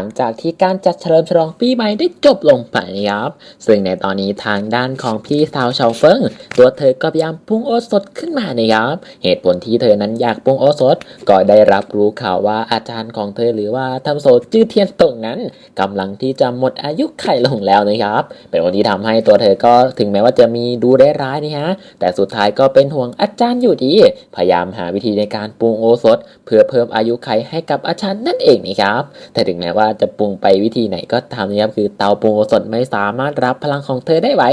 ลังจากที่การจัดเฉลิมฉลองปีใหม่ได้จบลงไปนะครับซึ่งในตอนนี้ทางด้านของพี่สาวชาวเฟิงตัวเธอก็พยายามปรุงโอสถขึ้นมานะครับเหตุผลที่เธอนั้นอยากปรุงโอสถ ก็ได้รับรู้ข่าวว่าอาจารย์ของเธอหรือว่าทำโสจื้อเทียนตงนั้นกำลังที่จะหมดอายุไขลงแล้วนะครับ เป็นวันที่ทำให้ตัวเธอก็ถึงแม้ว่าจะมีดูได้ร้ายนะฮะแต่สุดท้ายก็เป็นห่วงอาจารย์อยู่ดี พยายามหาวิธีในการปรุงโอสถ เพื่อเพิ่มอายุไขให้กับอาจารย์นั่นเองนะครับแต่ถึงแม้ว่าจะปรุงไปวิธีไหนก็ตามนะครับคือเตาปรุงสดไม่สามารถรับพลังของเธอได้ไหว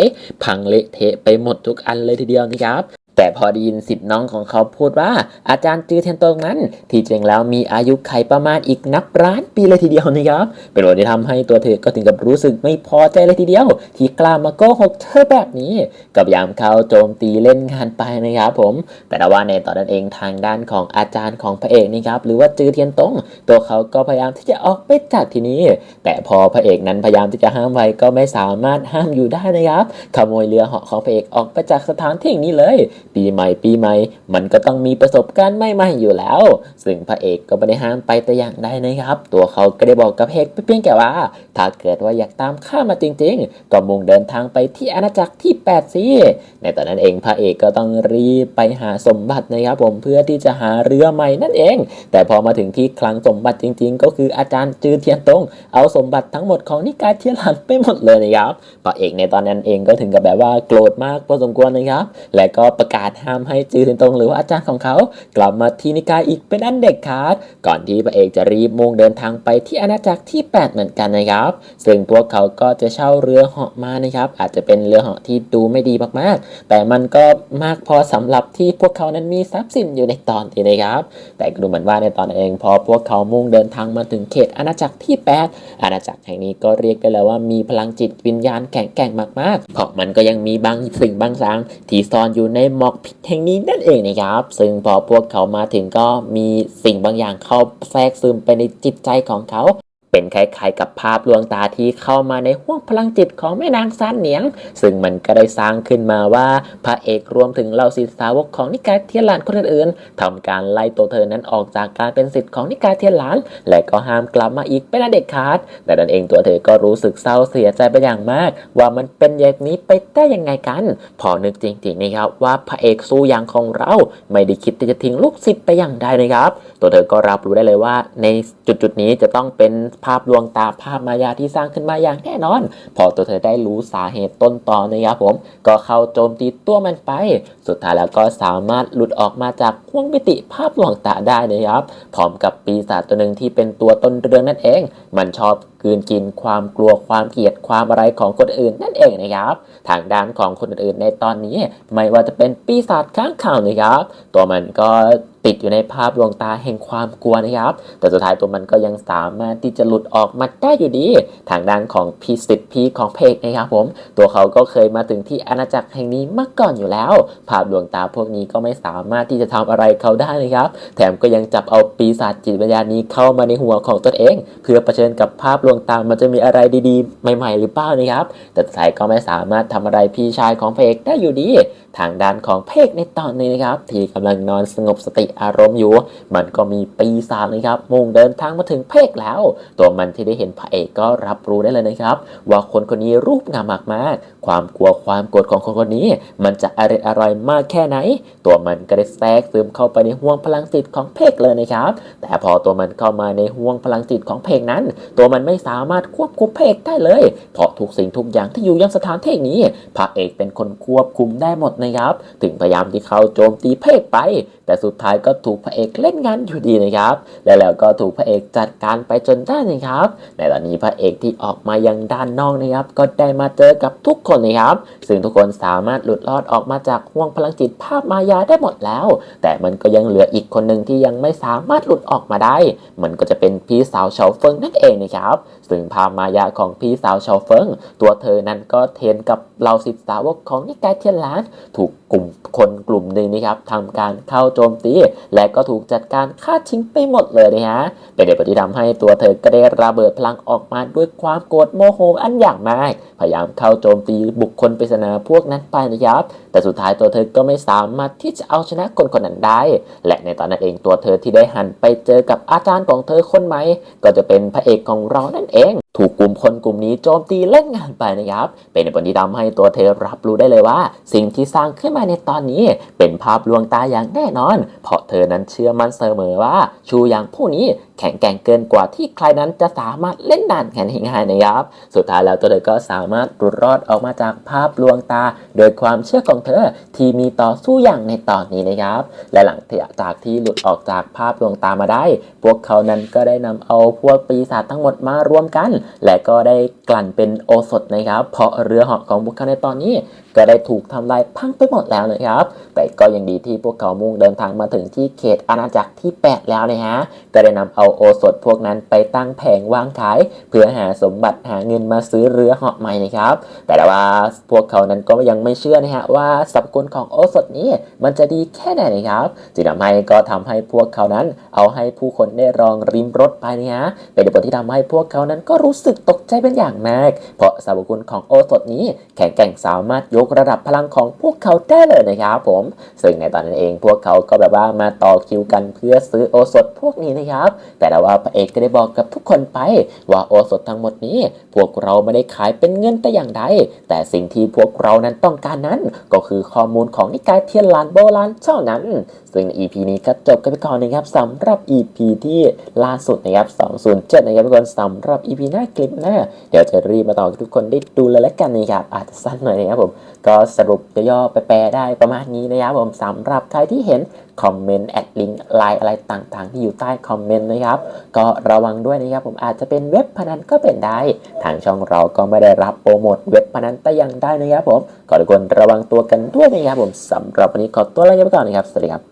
พังเละเทะไปหมดทุกอันเลยทีเดียวนะครับ แต่พอได้ยินสิทธิ์น้องของเขาพูดว่า อาจารย์จือเทียนตงนั้น ที่จริงแล้วมีอายุไขประมาณอีกนับล้านปีเลยทีเดียวนะครับ เป็นวันที่ทำให้ตัวเธอก็ถึงกับรู้สึกไม่พอใจเลยทีเดียว ที่กล้ามาโกหกเธอแบบนี้ก็พยายามเขาโจมตีเล่นงานไปนะครับผม แต่ว่าในตอนนั้นเองทางด้านของอาจารย์ของพระเอกนี่ครับหรือว่าจือเทียนตงตัวเขาก็พยายามที่จะออกไปจากที่นี้ แต่พอพระเอกนั้นพยายามที่จะห้ามไว้ก็ไม่สามารถห้ามอยู่ได้นะครับขโมยเรือเหาะของพระเอกออกไปจากสถานที่นี้เลยปีใหม่ปีใหม่ มันก็ต้องมีประสบการณ์ใหม่ๆอยู่แล้ว ซึ่งพระเอกก็ไม่ได้ห้ามไปแต่อย่างใดนะครับ ตัวเขาก็ได้บอกกับพระเอกเพียงแค่ว่า ถ้าเกิดว่าอยากตามข้ามาจริง ๆ ก็มุ่งเดินทางไปที่อาณาจักรที่8สิในตอนนั้นเองพระเอกก็ต้องรีบไปหาสมบัตินะครับผมเพื่อที่จะหาเรือใหม่นั่นเอง แต่พอมาถึงที่คลังสมบัติจริง ๆ ก็คืออาจารย์จือเทียนตงเอาสมบัติทั้งหมดของนิกายเทียนหลันไปหมดเลยนะครับพระเอกในตอนนั้นเองก็ถึงกับแบบว่าโกรธมากพอสมควรนะครับ และก็ประกาศห้ามให้จือเทียนตงหรือว่าอาจารย์ของเขา กลับมาที่นิกายอีกเป็นอันเด็ดขาดก่อนที่พระเอกจะรีบมุ่งเดินทางไปที่อาณาจักรที่ 8 เหมือนกันนะครับ ซึ่งพวกเขาก็จะเช่าเรือเหาะมานะครับ อาจจะเป็นเรือเหาะที่ดูไม่ดีมากๆ แต่มันก็มากพอสำหรับที่พวกเขานั้นมีทรัพย์สินอยู่ในตอนนี้นะครับ แต่ดูเหมือนว่าในตอนนั้นเองพอพวกเขามุ่งเดินทางมาถึงเขตอาณาจักรที่ 8 อาณาจักรแห่งนี้ก็เรียกได้แล้วว่ามีพลังจิตวิญญาณแข็งแกร่งมากๆ เพราะมันก็ยังมีบางสิ่งบางอย่างที่ซ่อนอยู่ในหมอกพิษแห่งนี้นั่นเองนะครับ ซึ่งพอพวกเขามาถึงก็มีสิ่งบางอย่างเข้าแทรกซึมไปในจิตใจของเขา เป็นคล้ายๆกับภาพลวงตาที่เข้ามาในห้วงพลังจิตของแม่นางซานเหนียง ซึ่งมันก็ได้สร้างขึ้นมาว่าพระเอกรวมถึงเหล่าศิษย์สาวกของนิกายเทียนหลานคนอื่นๆทำการไล่ตัวเธอนั้นออกจากการเป็นศิษย์ของนิกายเทียนหลาน และก็ห้ามกลับมาอีกเป็นเด็ดขาด แต่นั่นเองตัวเธอก็รู้สึกเศร้าเสียใจไปอย่างมาก ว่ามันเป็นอย่างนี้ไปได้ยังไงกัน พอนึกจริงๆนะครับว่าพระเอกสู้อย่างของเรา ไม่ได้คิดที่จะทิ้งลูกศิษย์ไปอย่างใดนะครับ ตัวเธอก็รับรู้ได้เลยว่าในจุดๆนี้จะต้องเป็นาพลวงตาภาพมายาที่สร้างขึ้นมาอย่างแน่นอน พอตัวเธอได้รู้สาเหตุต้นตอนะครับผม ก็เข้าโจมตีตัวมันไป สุดท้ายแล้วก็สามารถหลุดออกมาจากห้วงมิติภาพลวงตาได้นะครับพร้อมกับปีศาจตัวหนึ่งที่เป็นตัวต้นเรื่องนั่นเอง มันชอบกืนกินความกลัวความเกลียดความอะไรของคนอื่นนั่นเองนะครับ ทางด้านของคนอื่นในตอนนี้ ไม่ว่าจะเป็นปีศาจข้างข่าวนะครับ ตัวมันก็ติดอยู่ในภาพดวงตาแห่งความกลัวนะครับ แต่สุดท้ายตัวมันก็ยังสามารถที่จะหลุดออกมาได้อยู่ดี ทางด้านของพีสิทธิ์พีของเพกนะครับผม ตัวเขาก็เคยมาถึงที่อาณาจักรแห่งนี้มาก่อนอยู่แล้ว ภาพดวงตาพวกนี้ก็ไม่สามารถที่จะทำอะไรเขาได้นะครับ แถมก็ยังจับเอาปีศาจจิตวิญญาณนี้เข้ามาในหัวของตนเอง เพื่อเผชิญกับภาพลวงตามันจะมีอะไรดีๆ ใหม่ๆ หรือเปล่านะครับ แต่สายก็ไม่สามารถทำอะไรพี่ชายของเพกได้อยู่ดี ทางด้านของเพกในตอนนี้นะครับ ที่กำลังนอนสงบสติอารมณ์อยู่ มันก็มีปีศาจนะครับ มุ่งเดินทางมาถึงเพกแล้ว ตัวมันที่ได้เห็นพระเอกก็รับรู้ได้เลยนะครับ ว่าคนคนนี้รูปงามมากๆ ความกลัวความโกรธของคนคนนี้ มันจะอร่อยอร่อยมากแค่ไหน ตัวมันก็ได้แทรกซึมเข้าไปในห่วงพลังจิตของเพกเลยนะครับ แต่พอตัวมันเข้ามาในห่วงพลังจิตของเพกนั้น ตัวมันไม่สามารถควบคุมเพกได้เลย เพราะทุกสิ่งทุกอย่างที่อยู่ยังสถานที่นี้พระเอกเป็นคนควบคุมได้หมดนะครับ ถึงพยายามที่เขาโจมตีเพกไป แต่สุดท้ายก็ถูกพระเอกเล่นงานอยู่ดีนะครับ และแล้วก็ถูกพระเอกจัดการไปจนได้นะครับ ในตอนนี้พระเอกที่ออกมายังด้านนอกนะครับ ก็ได้มาเจอกับทุกคนนะครับ ซึ่งทุกคนสามารถหลุดรอดออกมาจากห่วงพลังจิตภาพมายาได้หมดแล้ว แต่มันก็ยังเหลืออีกคนหนึ่งที่ยังไม่สามารถหลุดออกมาได้ มันก็จะเป็นพี่สาวเฉาเฟิงนั่นเองนะครับซึ่งภาพมายาของพี่สาวเฉาเฟิง ตัวเธอนั้นก็เทนกับเราศิษย์สาวกของนิกายเทียนหลาน ถูกกลุ่มคนกลุ่มหนึ่งนะครับทำการเข้าโจมตี และก็ถูกจัดการฆ่าทิ้งไปหมดเลยนะฮะเป็นเหตุผลที่ทำให้ตัวเธอก็ได้ระเบิดพลังออกมาด้วยความโกรธโมโหอันอย่างมาก พยายามเข้าโจมตีบุคคลปริศนาพวกนั้นไปนะครับ แต่สุดท้ายตัวเธอก็ไม่สามารถที่จะเอาชนะคนคนนั้นได้ และในตอนนั้นเองตัวเธอที่ได้หันไปเจอกับอาจารย์ของเธอคนใหม่ก็จะเป็นพระเอกของเรานั่นเอง ถูกกลุ่มคนกลุ่มนี้โจมตีเล่นงานไปนะครับ เป็นผลที่ทำให้ตัวเธอรับรู้ได้เลยว่า สิ่งที่สร้างขึ้นมาในตอนนี้ เป็นภาพลวงตาอย่างแน่นอน เพราะเธอนั้นเชื่อมั่นเสมอว่าชูอย่างผู้นี้ แข็งแกร่งเกินกว่าที่ใครนั้นจะสามารถเล่นด่านแข่งง่ายๆนะครับ สุดท้ายแล้วตัวเธอก็สามารถหลุดรอดออกมาจากภาพลวงตา โดยความเชื่อของเธอที่มีต่อสู้อย่างในตอนนี้นะครับ และหลังจากที่หลุดออกจากภาพลวงตามาได้ พวกเขานั้นก็ได้นำเอาพวกปีศาจทั้งหมดมารวมกัน และก็ได้กลั่นเป็นโอสถนะครับ เพราะเรือเหาะของพวกเขาในตอนนี้ก็ได้ถูกทำลายพังไปหมดแล้วนะครับ แต่ก็ยังดีที่พวกเขามุ่งเดินทางมาถึงที่เขตอาณาจักรที่ 8 แล้วนะฮะก็ได้นำเอาโอสถพวกนั้นไปตั้งแผงวางขาย เพื่อหาสมบัติหาเงินมาซื้อเรือเหาะใหม่นะครับ แต่ว่าพวกเขานั้นก็ยังไม่เชื่อนะฮะว่าสรรพคุณของโอสถนี้มันจะดีแค่ไหนนะครับจึงทำให้ก็ทำให้พวกเขานั้นเอาให้ผู้คนได้ลองริมรถไปนะฮะเป็นผลที่ทำให้พวกเขานั้นก็รู้สึกตกใจเป็นอย่างมาก เพราะสรรพคุณของโอสถนี้แข็งแกร่งสามารถยกระดับพลังของพวกเขาได้เลยนะครับผม ซึ่งในตอนนั้นเองพวกเขาก็แบบว่ามาต่อคิวกันเพื่อซื้อโอสถพวกนี้นะครับแต่ว่าพระเอกก็ได้บอกกับทุกคนไป ว่าโอสถทั้งหมดนี้ พวกเราไม่ได้ขายเป็นเงินแต่อย่างใด แต่สิ่งที่พวกเรานั้นต้องการนั้น ก็คือข้อมูลของนิกายเทียนลานโบราณเท่านั้น ซึ่งใน EP นี้ก็จบกันไปก่อนนะครับสำหรับ EP ที่ล่าสุดนะครับ 207 นะครับทุกคนสำหรับ EP หน้าคลิปหน้า เดี๋ยวจะรีบมาต่อทุกคนได้ดูเลยละกันนะครับอาจจะสั้นหน่อยนะครับผมก็สรุปย่อๆไปแปลได้ประมาณนี้นะครับผมสำหรับใครที่เห็นคอมเมนต์แอดลิงก์ไลน์อะไรต่างๆ ที่อยู่ใต้คอมเมนต์นะครับก็ระวังด้วยนะครับผมอาจจะเป็นเว็บพนันก็เป็นได้ ทางช่องเราก็ไม่ได้รับโปรโมทเว็บพนันแต่อย่างได้นะครับผมก็ทุกคนระวังตัวกันด้วยนะครับผมสำหรับวันนี้ขอตัวลาไปก่อนนะครับสวัสดีครับ